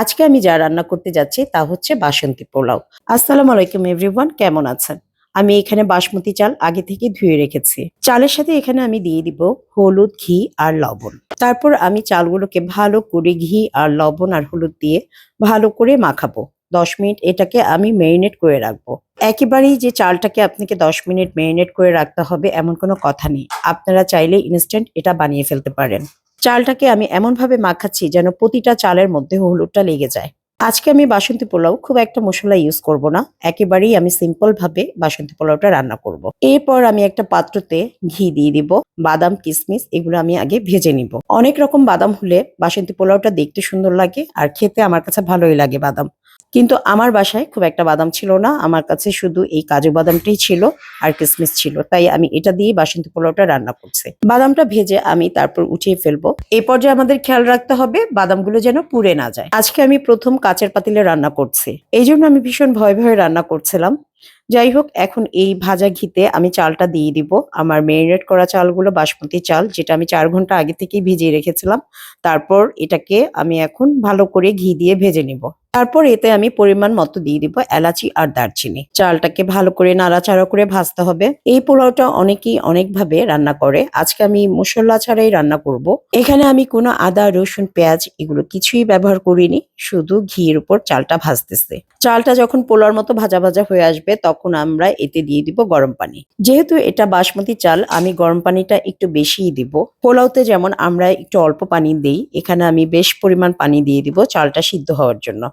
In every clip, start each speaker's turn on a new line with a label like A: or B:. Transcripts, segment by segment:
A: আজকে আমি যা রান্না করতে যাচ্ছি তা হচ্ছে বাসন্তী পোলাও। আসসালামু আলাইকুম এভরিওয়ান, কেমন আছেন? আমি এখানে বাসমতি চাল আগে থেকে ধুয়ে রেখেছি। চালের সাথে এখানে আমি দিয়ে দিব হলুদ, ঘি আর লবণ। তারপর আমি চালগুলোকে ভালো করে ঘি আর লবণ আর হলুদ দিয়ে ভালো করে মাখাবো। দশ মিনিট এটাকে আমি মেরিনেট করে রাখব। একেবারেই যে চালটাকে আপনাকে দশ মিনিট মেরিনেট করে রাখতে হবে এমন কোনো কথা নেই। আপনারা চাইলে ইনস্ট্যান্ট এটা বানিয়ে ফেলতে পারেন। চালটাকে আমি এমনভাবে মাখাচ্ছি যেন প্রতিটা চালের মধ্যে হলুদটা লেগে যায়। আজকে আমি বাসন্তী পোলাও খুব একটা মশলা ইউজ করব না। একেবারেই আমি সিম্পল ভাবে বাসন্তী পোলাওটা রান্না করব। এরপর আমি একটা পাত্রতে ঘি দিয়ে দিব, বাদাম, কিসমিস এগুলো আমি আগে ভেজে নিব। অনেক রকম বাদাম হলে বাসন্তী পোলাওটা দেখতে সুন্দর লাগে আর খেতে আমার কাছে ভালোই লাগে বাদাম। কিন্তু আমার বাসায় খুব একটা বাদাম ছিল না। আমার কাছে শুধু এই কাজু বাদামটাই ছিল আর কিসমিস ছিল। তাই আমি এটা দিয়ে বাসন্তী পোলাওটা রান্না করছি। বাদামটা ভেজে আমি তারপর উঠিয়ে ফেলব। এই পর্যায়ে আমাদের খেয়াল রাখতে হবে, বাদামগুলো যেন পুড়ে না যায়। আজকে আমি প্রথম কাচের পাতিলে রান্না করছি। এই জন্য আমি ভীষণ ভয় ভয়ে রান্না করছিলাম। যাই হোক এখন এই ভাজা ঘিতে আমি চালটা দিয়ে দিব। আমার মেরিনেট করা চালগুলো বাসমতি চাল, যেটা আমি চার ঘণ্টা আগে থেকেই ভিজিয়ে রেখেছিলাম। তারপর এটাকে আমি এখন ভালো করে ঘি দিয়ে ভেজে নিব। তারপর এতে আমি পরিমাণ মতো দিয়ে দিব এলাচি আর দারচিনি। চালটাকে ভালো করে নাড়াচাড়া করে ভাজতে হবে। এই পোলাওটা অনেকেই অনেকভাবে রান্না করে। আজকে আমি মশলা ছাড়াই রান্না করব। এখানে আমি কোনো আদা, রসুন, পেঁয়াজ এগুলো কিছুই ব্যবহার করিনি। শুধু ঘির উপর চালটা ভাজতেছে। চালটা যখন পোলার মতো ভাজা ভাজা হয়ে আসবে, তখন আমরা এতে দিয়ে দিব গরম পানি। যেহেতু এটা বাসমতি চাল, আমি গরম পানিটা একটু বেশিই দিব। পোলাওতে যেমন আমরা একটু অল্প পানি দেই, এখানে আমি বেশ পরিমাণ পানি দিয়ে দিব চালটা সিদ্ধ হওয়ার জন্য।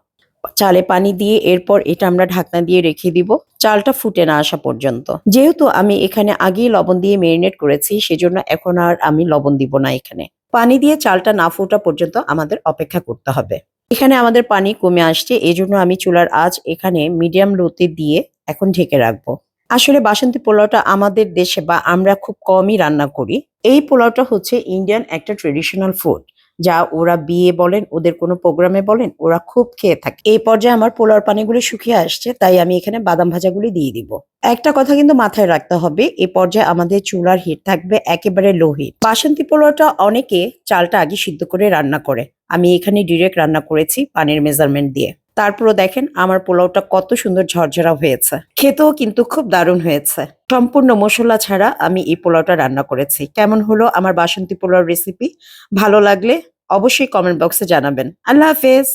A: চালে পানি দিয়ে এরপর এটা আমরা ঢাকনা দিয়ে রেখে দিব, চালটা ফুটে না আসা পর্যন্ত। যেহেতু আমি এখানে আগেই লবণ দিয়ে মেরিনেট করেছি, সেজন্য এখন আর আমি লবণ দিব না এখানে। পানি দিয়ে চালটা না ফোটা পর্যন্ত আমাদের অপেক্ষা করতে হবে। এখানে আমাদের পানি কমে আসছে এই জন্য আমি চুলার আঁচ এখানে মিডিয়াম লোতে দিয়ে এখন ঢেকে রাখব। আসলে বাসন্তী পোলাওটা আমাদের দেশে বা আমরা খুব কমই রান্না করি। এই পোলাওটা হচ্ছে ইন্ডিয়ান একটা ট্রেডিশনাল ফুড যা ওরা বিয়ে বলেন, ওদের কোনো প্রোগ্রামে বলেন, ওরা খুব খেয়ে থাকে। এই পর্যায়ে আমার পোলাওর পানিগুলো শুকিয়ে আসছে, তাই আমি এখানে বাদাম ভাজাগুলি দিয়ে দিব। একটা কথা কিন্তু মাথায় রাখতে হবে এই পর্যায়ে আমাদের চুলার হিট থাকবে একেবারে লো হিট বাসন্তী পোলাওটা অনেকে চালটা আগে সিদ্ধ করে রান্না করে। আমি এখানে ডিরেক্ট রান্না করেছি পানির মেজারমেন্ট দিয়ে। তারপরও দেখেন আমার পোলাওটা কত সুন্দর ঝরঝরা হয়েছে। খেতেও কিন্তু খুব দারুণ হয়েছে। সম্পূর্ণ মশলা ছাড়া আমি এই পোলাওটা রান্না করেছি। কেমন হলো আমার বাসন্তী পোলাওর রেসিপি ভালো লাগলে অবশ্যই কমেন্ট বক্সে জানাবেন। আল্লাহ হাফেজ!